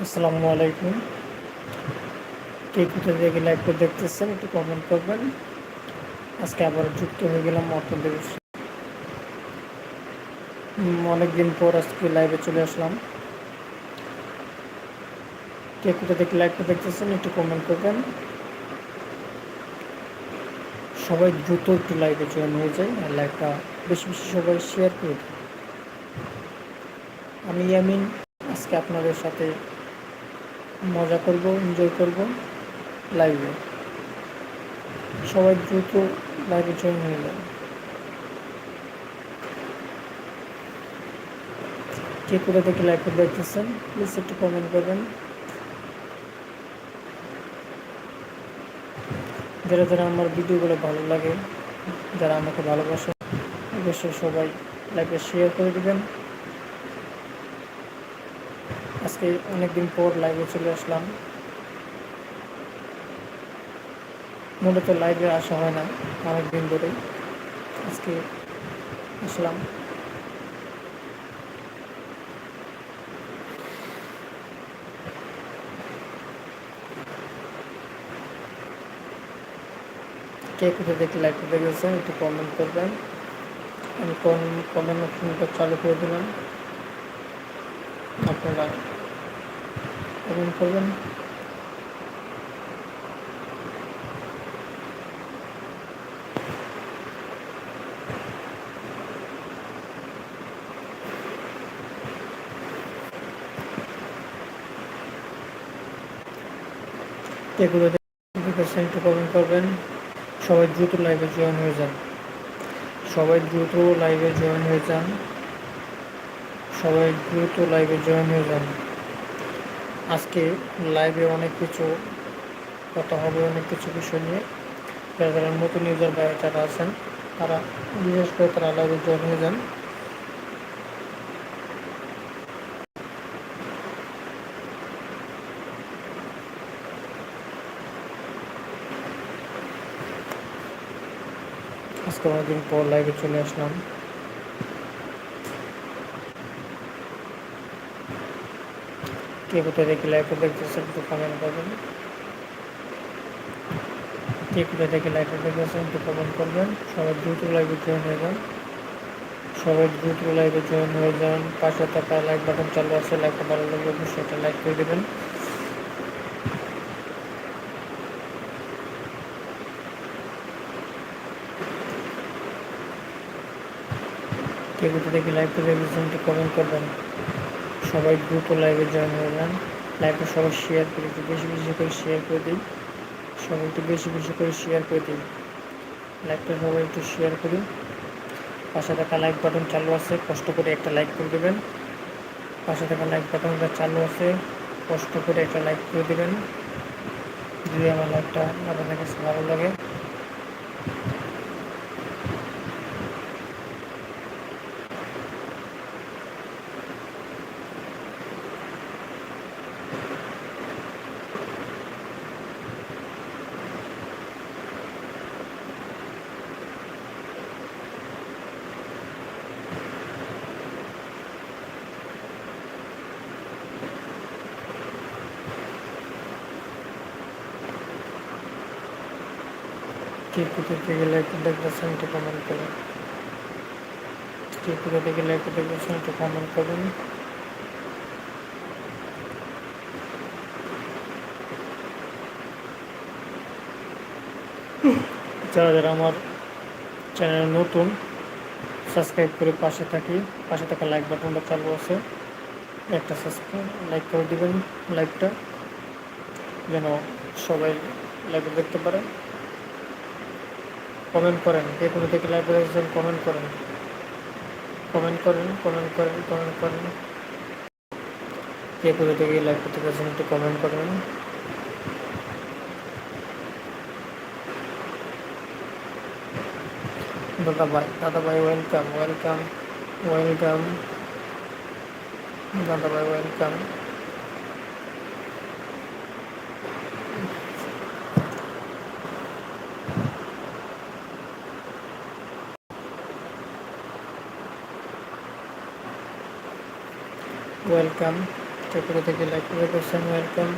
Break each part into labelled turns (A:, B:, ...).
A: আসসালামু আলাইকুম। কে কোথা থেকে লাইভটা দেখতেছেন একটু কমেন্ট করবেন। আজকে আবার যুক্ত হয়ে গেলাম আপনাদের অনেকদিন পর আজকে লাইভে চলে আসলাম। কে কোথা থেকে লাইভটা দেখতেছেন একটু কমেন্ট করবেন। সবাই দ্রুত একটু লাইভে জয়েন হয়ে যায় আর লাইভটা বেশি বেশি সবাই শেয়ার করে আমি ইয়ামিন, আজকে আপনাদের সাথে মজা করব এনজয় করব লাইভে সবাই দ্রুত লাইভে জয়েন হয়ে যাবে কে কোথা থেকে লাইভে দেখতেছেন প্লিজ একটু কমেন্ট করবেন। যারা যারা আমার ভিডিওগুলো ভালো লাগে, যারা আমাকে ভালোবাসে, অবশ্যই সবাই লাইভে শেয়ার করে দেবেন। আজকে অনেকদিন পর লাইভে চলে আসলাম। মূলত লাইভে আসা হয় না, অনেকদিন ধরে আজকে আসলাম। কে কোথা থেকে লাইভটা দেখেছেন একটু কমেন্ট করবেন। আমি কমেন্ট অপশনটা চালু করে দিলাম। আপনারা কমেন্ট করবেন। এগুলো একটু কমেন্ট করবেন। সবাই দ্রুত লাইভে জয়েন হয়ে যান। সবাই দ্রুত লাইভে জয়েন হয়ে যান। সবাই দ্রুত লাইভে জয়েন হয়ে যান। আজকে লাইভে অনেক কিছু কথা হবে, অনেক কিছু বিষয় নিয়ে। যারা নতুন ইউজার বাইরে যারা আছেন, তারা বিশেষ করে তারা লাইভে জয়েন হয়ে যান। আজকে অনেকদিন পর লাইভে চলে আসলাম। কে কোথায় দেখে লাইভে দেখতেছেন একটু কমেন্ট করবেন কে কোথায় দেখে লাইভে দেখতেছেন একটু কমেন্ট করবেন সবাই দ্রুত লাইভে জয়েন হয়ে যান। সবাই দ্রুত লাইভে জয়েন হয়ে যান। পাশে থাকা লাইক বাটন চালু আছে লাইকটা ভালো লাগলে অবশ্যই এটা লাইক করে দেবেন। কে কোথা থেকে লাইভটা দেখতেছেন একটু কমেন্ট করবেন সবাই দ্রুত লাইভে জয়েন হয়ে যান। লাইভটা সবাই শেয়ার করে একটু বেশি বেশি করে শেয়ার করে দিই সবাই একটু বেশি বেশি করে শেয়ার করে দিই লাইভটা সবাই একটু শেয়ার করি পাশে থাকা লাইক বাটন চালু আছে, কষ্ট করে একটা লাইক করে দেবেন। পাশে থাকা লাইক বাটনটা চালু আছে, কষ্ট করে একটা লাইক করে দেবেন। যদি আমার লাইকটা আপনাদের কাছে ভালো লাগে কে কোথা থেকে লাইক দেখতেছেন একটু কমেন্ট করুন কে কোথা থেকে লাইক দেখতেছেন একটু কমেন্ট করুন যারা যারা আমার চ্যানেল নতুন সাবস্ক্রাইব করে পাশে থাকি, পাশে থাকা লাইক বাটনটা চালু আছে। একটা সাবস্ক্রাইব লাইক করে দেবেন লাইকটা যেন সবাই লাইক দেখতে পারে। কমেন্ট করেন, যে কোনো থেকে লাইভ এসেছেন কমেন্ট করেন। কমেন্ট করেন কমেন্ট করেন কমেন্ট করেন। কে কোনো থেকে লাইভ করতে পারছেন, একটু কমেন্ট করবেন। দাদা ভাই দাদা ভাই ওয়েলকাম ওয়েলকাম ওয়েলকাম দাদা ভাই ওয়েলকাম ওয়েলকাম। চক্র থেকে লাইক করে করছেন ওয়েলকাম।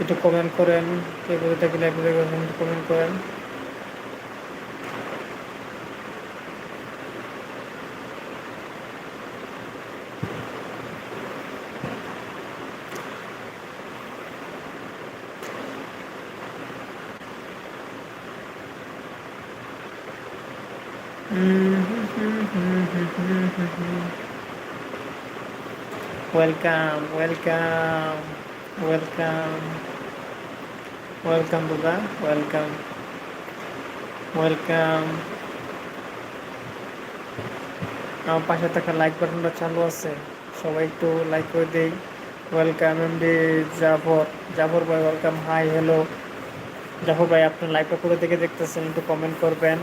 A: একটু কমেন্ট করেন কে বলে থেকে করছেন কমেন্ট করেন। ওয়েলকাম ওয়েলকাম ওয়েলকাম ওয়েলকাম দাদা ওয়েলকাম ওয়েলকাম আমার পাশে থাকা লাইক বাটনটা চালু আছে। সবাই একটু লাইক করে দেই। ওয়েলকাম এমডি জাফর জাফর ভাই ওয়েলকাম হাই হ্যালো জাফর ভাই আপনার লাইভটা করে দেখে দেখতেছেন, একটু কমেন্ট করবেন।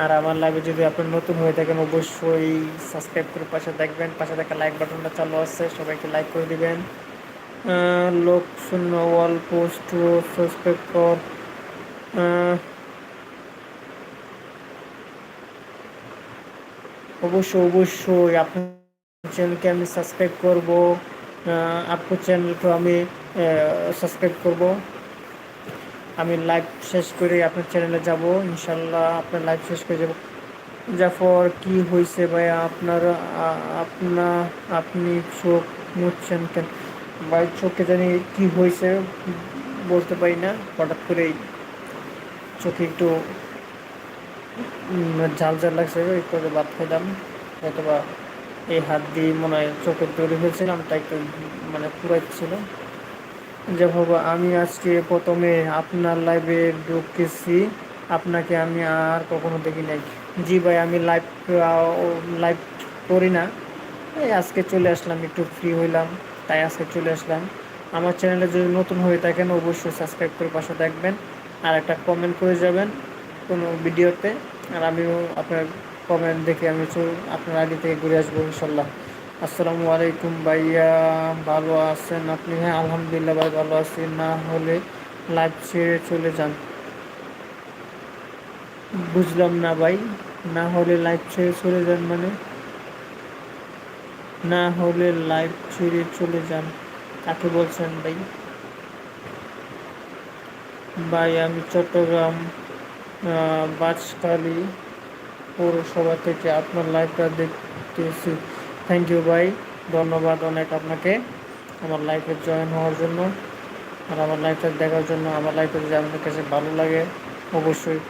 A: আর আমার লাইভে যদি আপনি নতুন হয়ে থাকেন, অবশ্যই সাবস্ক্রাইব করে পাশে দেখবেন। পাশে দেখা লাইক বাটনটা চালু আছে, সবাইকে লাইক করে দিবেন। লোক শূন্য ওয়াল পোস্ট সাবস্ক্রাইব কর। অবশ্যই অবশ্যই আপনার চ্যানেলকে আমি সাবস্ক্রাইব করব। আপনার চ্যানেলকে আমি সাবস্ক্রাইব করব। আমি লাইভ শেষ করে আপনার চ্যানেলে যাব, ইনশাল্লাহ আপনার লাইভ শেষ করে যাব। জাফর, কি হয়েছে ভাই? আপনার আপনা, আপনি চোখ মুচ্ছেন কেন? ভাই, চোখে জানি কি হয়েছে বলতে পারি না। হঠাৎ করেই চোখে একটু ঝাল ঝাল লাগছে, এই করে ভাত খেলাম অথবা এই হাত দিয়ে মনে হয় চোখের তৈরি হয়েছিলাম তাই একটু মানে পুরাইছিল যে বাবা আমি আজকে প্রথমে আপনার লাইভে ঢুকেছি। আপনাকে আমি আর কখনো দেখি নাই। জি ভাই, আমি লাইভ লাইভ করি না। এই আজকে চলে আসলাম, একটু ফ্রি হইলাম, তাই আজকে চলে আসলাম। আমার চ্যানেলে যদি নতুন হয়ে থাকেন, অবশ্যই সাবস্ক্রাইব করে পাশে দেখবেন আর একটা কমেন্ট করে যাবেন কোনো ভিডিওতে আর আমিও আপনার কমেন্ট দেখে আমি আপনার আগে থেকে ঘুরে আসব, ইনশাল্লাহ। আসসালামু আলাইকুম ভাইয়া, ভালো আছেন আপনি? হ্যাঁ আলহামদুলিল্লাহ ভাই, ভালো আছি। না হলে লাইভ ছেড়ে চলে যান। বুঝলাম না ভাই, না হলে লাইভ ছেড়ে চলে যান মানে? না হলে লাইভ ছেড়ে চলে যান, কাকে বলছেন ভাই? ভাই, আমি চট্টগ্রাম বাজকালী পৌরসভা থেকে আপনার লাইভটা দেখতেছি। থ্যাংক ইউ ভাই। ধন্যবাদ অনেক আপনাকে। আমার লাইফে জয়েন হওয়ার জন্য। আর আমার লাইফটা দেখার জন্য, আমার লাইফে যদি আপনার কাছে ভালো লাগে, অবশ্যই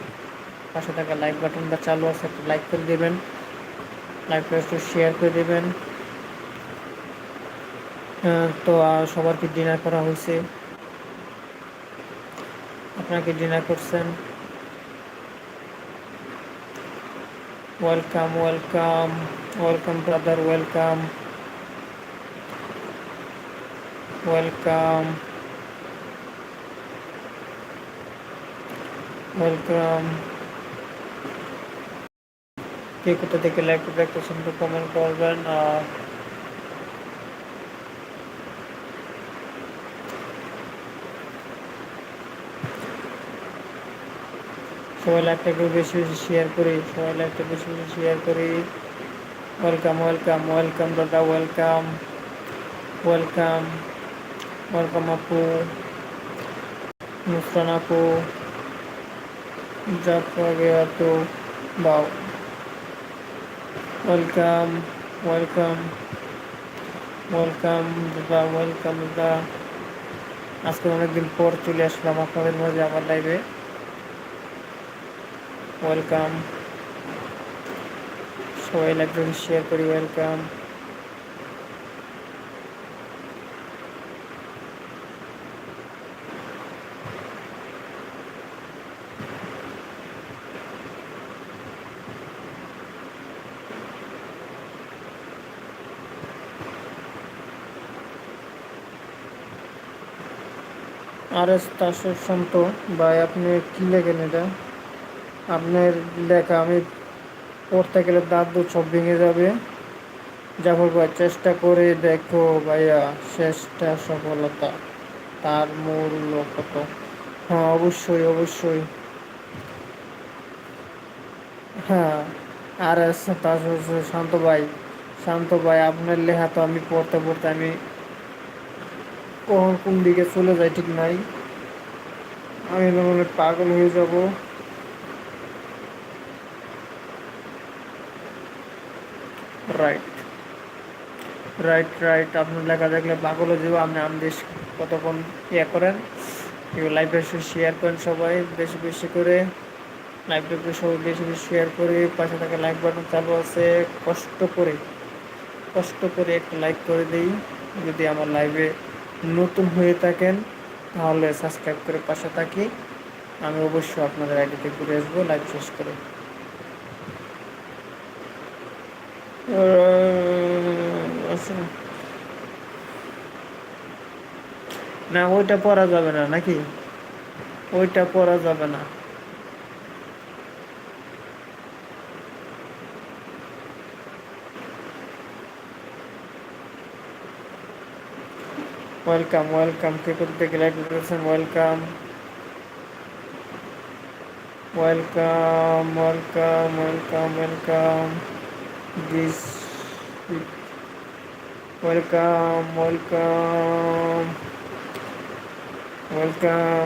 A: পাশে থাকা লাইক বাটনটা চালু আছে, একটু লাইক করে দেবেন। লাইকটা একটু শেয়ার করে দেবেন। তো সবার কি ডিনার করা হয়েছে? আপনাকে ডিনার করছেন? Welcome welcome welcome brother welcome welcome welcome কে কোথা থেকে লাইক দেখতেছেন সুন্দর কমেন্ট করবেন সবাই লাইভটা একটু বেশি বেশি শেয়ার করি সবাই লাইভটা বেশি বেশি শেয়ার করি। ওয়েলকাম ওয়েলকাম ওয়েলকাম দাদা ওয়েলকাম ওয়েলকাম ওয়েলকাম আপু, নুসরান আপু যাত্রা তো বাও। ওয়েলকাম ওয়েলকাম ওয়েলকাম দাদা ওয়েলকাম দাদা। আজকে অনেকদিন পর চলে আসলাম আপনাদের মাঝে আমার লাইভে ওয়েলকাম সবাই লাগবে শেয়ার করি ওয়েলকাম আর এস তাসর সন্ত ভাই, আপনি কি লেখেন এটা? আপনার লেখা আমি পড়তে গেলে দাঁত দু সব ভেঙে যাবে। জাফর ভাই চেষ্টা করে দেখো ভাইয়া, শেষটা সফলতা। তার মূল্য কত হ্যাঁ অবশ্যই অবশ্যই। হ্যাঁ আর তার শান্ত ভাই। শান্ত ভাই, আপনার লেখা তো আমি পড়তে পড়তে আমি কখন কোন দিকে চলে যাই ঠিক নাই। আমি মনে পাগল হয়ে যাব। রাইট রাইট রাইট আপনার লেখা দেখলে পাগল যাব। আপনি আমদেশ কতক্ষণ ইয়ে করেন? লাইভে শেয়ার করেন সবাই, বেশি বেশি করে। লাইভটাকে সবাই বেশি বেশি শেয়ার করে। পাশে থাকা লাইক বাটন চালু আছে। কষ্ট করে কষ্ট করে একটা লাইক করে দিই। যদি আমার লাইভে নতুন হয়ে থাকেন, তাহলে সাবস্ক্রাইব করে পাশে থাকি। আমি অবশ্যই আপনাদের আইডিতে ঘুরে আসব লাইভ শেষ করে। না ওইটা পরা যাবে না নাকি ওইটা পরা যাবে না ওয়েলকাম ওয়েলকাম কে করতে গেলে welcome welcome welcome welcome welcome this welcome welcome welcome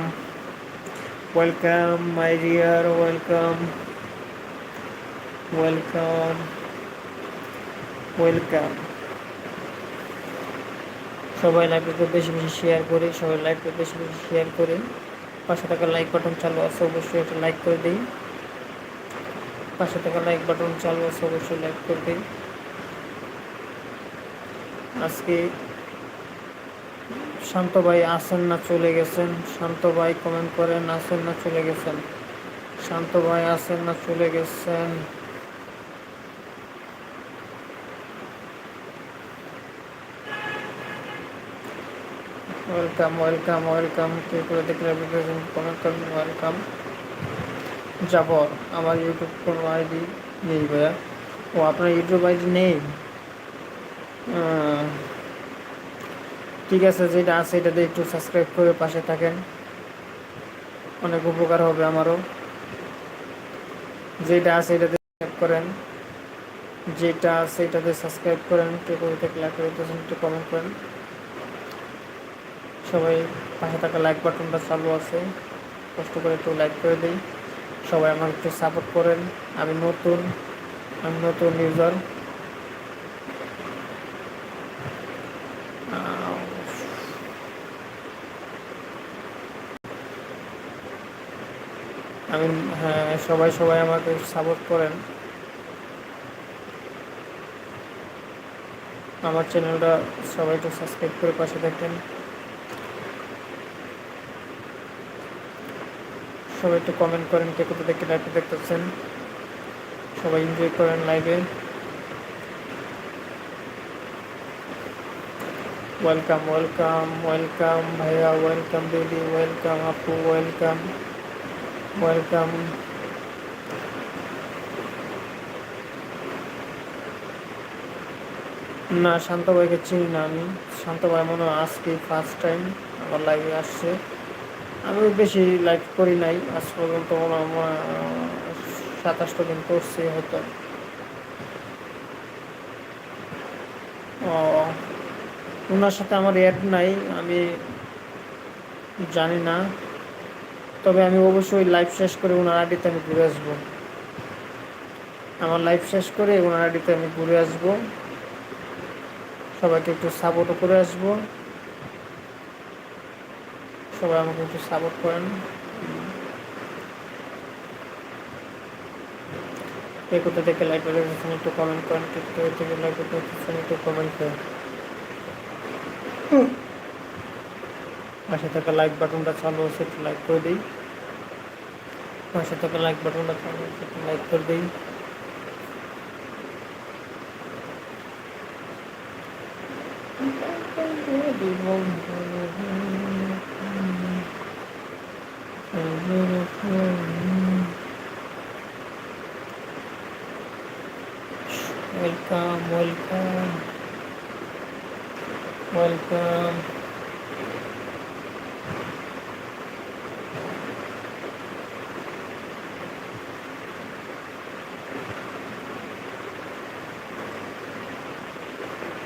A: welcome my dear welcome welcome welcome সবাই লাইভটাকে বেশি বেশি শেয়ার করি, সবাই লাইভটা বেশি বেশি শেয়ার করে। পাশে থাকা লাইক বাটন চালু আছে, অবশ্যই একটা লাইক করে দিই পাশে থাকা লাইক বাটন চালু আছে, অবশ্যই লাইক করে দিই আজকে শান্ত ভাই আসেন না, চলে গেছেন। শান্ত ভাই কমেন্ট করেন, আসেন না, চলে গেছেন। শান্ত ভাই আসেন না, চলে গেছেন। ওয়েলকাম ওয়েলকাম ওয়েলকাম কে করে দেখলে কমেন্ট করবেন ওয়েলকাম যাব। আমার ইউটিউব কোনো আইডি নেই ভাইয়া। ও, আপনার ইউটিউব আইডি নেই? ঠিক আছে, যেটা আছে এটাতে একটু সাবস্ক্রাইব করে পাশে থাকেন। অনেক উপকার হবে আমারও। যেটা আছে এটাতে করেন। যেটা আছে এটাতে সাবস্ক্রাইব করেন। কে করে থাকলে একটু কমেন্ট করেন। সবাই পাশে থাকা লাইক বাটনটা চালু আছে। কষ্ট করে একটু লাইক করে দিই। সবাই আমাকে একটু সাপোর্ট করেন। আমি নতুন আমি নতুন ইউজার আমি হ্যাঁ সবাই সবাই আমাকে সাপোর্ট করেন। আমার চ্যানেলটা সবাই একটু সাবস্ক্রাইব করে পাশে দেখেন সবাই একটু কমেন্ট করেন কে কোথা থেকে লাইভে দেখতেছেন। সবাই এনজয় করেন লাইভে ওয়েলকাম ওয়েলকাম ওয়েলকাম ভাইয়া ওয়েলকাম দিদি ওয়েলকাম আপু ওয়েলকাম ওয়েলকাম না, শান্ত ভাইকে চিনি না আমি। শান্ত ভাই মনে হয় আজকে ফার্স্ট টাইম আমার লাইভে আসছে। আমি বেশি লাইক করি নাই। আজ পর্যন্ত সাতাশটা দিন করছি হয়তো। ওনার সাথে আমার অ্যাড নাই, আমি জানি না। তবে আমি অবশ্যই লাইভ শেষ করে ওনার আডিতে আমি ঘুরে আসব। আমার লাইভ শেষ করে ওনার আডিতে আমি ঘুরে আসব। সবাইকে একটু সাপোর্টও করে আসব। সবাই আমাকে একটু সাপোর্ট করেন। কে কোথা থেকে লাইক দেখেছেন একটু কমেন্ট করেন কে কোথা থেকে লাইক দেখেছেন একটু কমেন্ট করেন। পাশে থাকা লাইক বাটনটা চালু আছে একটু লাইক করে দিই। পাশে থাকা লাইক বাটনটা চালু আছে একটু লাইক করে দিই। welcome, welcome, welcome.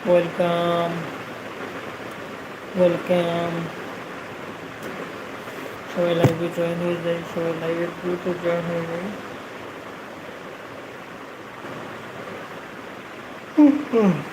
A: Welcome, welcome. সবাই লাইভে জয়েন হয়ে যায় সবাই লাইভে দ্রুত জয়েন হয়ে যায় 嗯。嗯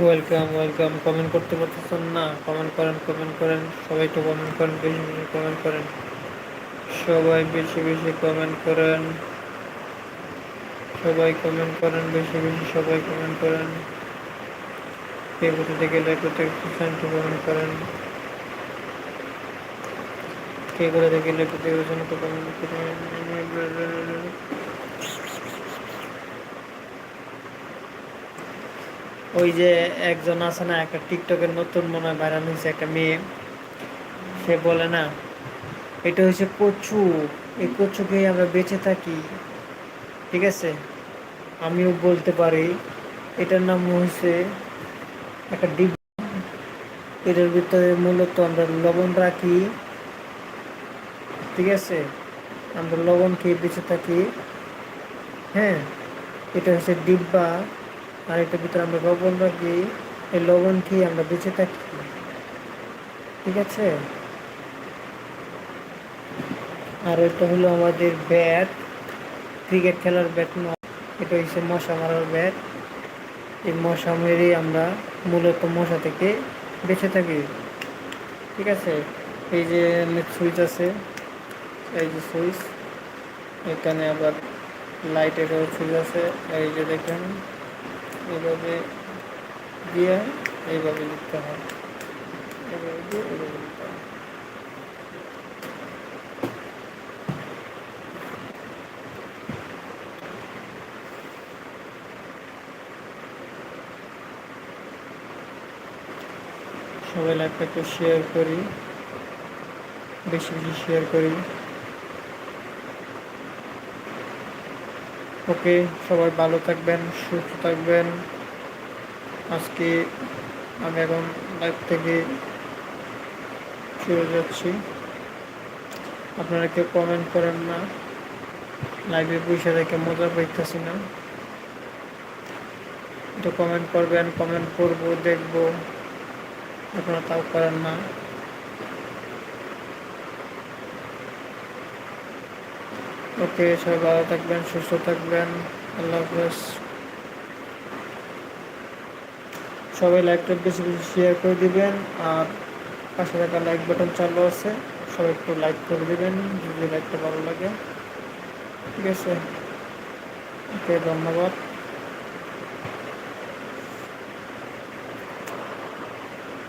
A: ওয়েলকাম ওয়েলকাম কমেন্ট করতে পারতেছেন না। কমেন্ট করেন কমেন্ট করেন। সবাই তো কমেন্ট করেন, বেশি বেশি কমেন্ট করেন। সবাই বেশি বেশি কমেন্ট করেন। সবাই কমেন্ট করেন, বেশি বেশি সবাই কমেন্ট করেন। কে কোথা থেকে লাইক করতে একটু কমেন্ট করেন। কে কোথা থেকে লাইক করতে কমেন্ট করেন। ওই যে একজন আছে না, একটা টিকটকের নতুন মনে হয় ভাইরাল হয়েছে একটা মেয়ে, সে বলে না, এটা হচ্ছে কচু, এই কচুকে আমরা বেঁচে থাকি, ঠিক আছে? আমিও বলতে পারি, এটার নাম হয়েছে একটা ডিপ এটার ভিতরে মূলত আমরা লবণ রাখি, ঠিক আছে? আমরা লবণ খেয়ে বেঁচে থাকি হ্যাঁ? এটা হচ্ছে ডিব্বা আর এটার ভিতরে আমরা লবণ রাখি। এই লবণ খেয়ে আমরা বেঁচে থাকি। ঠিক আছে? আর এটা হলো আমাদের ব্যাট। ক্রিকেট খেলার ব্যাট এটা হচ্ছে মশা মারার ব্যাট। এই মশা মেরে আমরা মূলত মশা থেকে বেঁচে থাকি। ঠিক আছে? এই যে সুইচ আছে। এই যে সুইচ। এখানে আবার লাইটেরও সুইচ আছে। এই যে দেখেন। এইভাবে দিয়ে এইভাবে লিখতে হয়। এইভাবে দিয়ে এইভাবে লিখতে হয়। সবাই লাইভটা একটু শেয়ার করি। বেশি বেশি শেয়ার করি। ওকে, সবাই ভালো থাকবেন, সুস্থ থাকবেন। আজকে আমি এখন লাইভ থেকে চলে যাচ্ছি। আপনারা কেউ কমেন্ট করেন না। লাইভে বসে রেখে মজা পাইতেছি না। একটু কমেন্ট করবেন কমেন্ট করব, দেখব। আপনারা তাও করেন না। ওকে, সবাই ভালো থাকবেন, সুস্থ থাকবেন। আল্লাহ হাফেজ। সবাই লাইকটা বেশি বেশি শেয়ার করে দিবেন, আর পাশে থাকা লাইক বাটন চালু আছে, সবাই একটু লাইক করে দিবেন, যদি লাইকটা ভালো লাগে। ঠিক আছে? ওকে, ধন্যবাদ।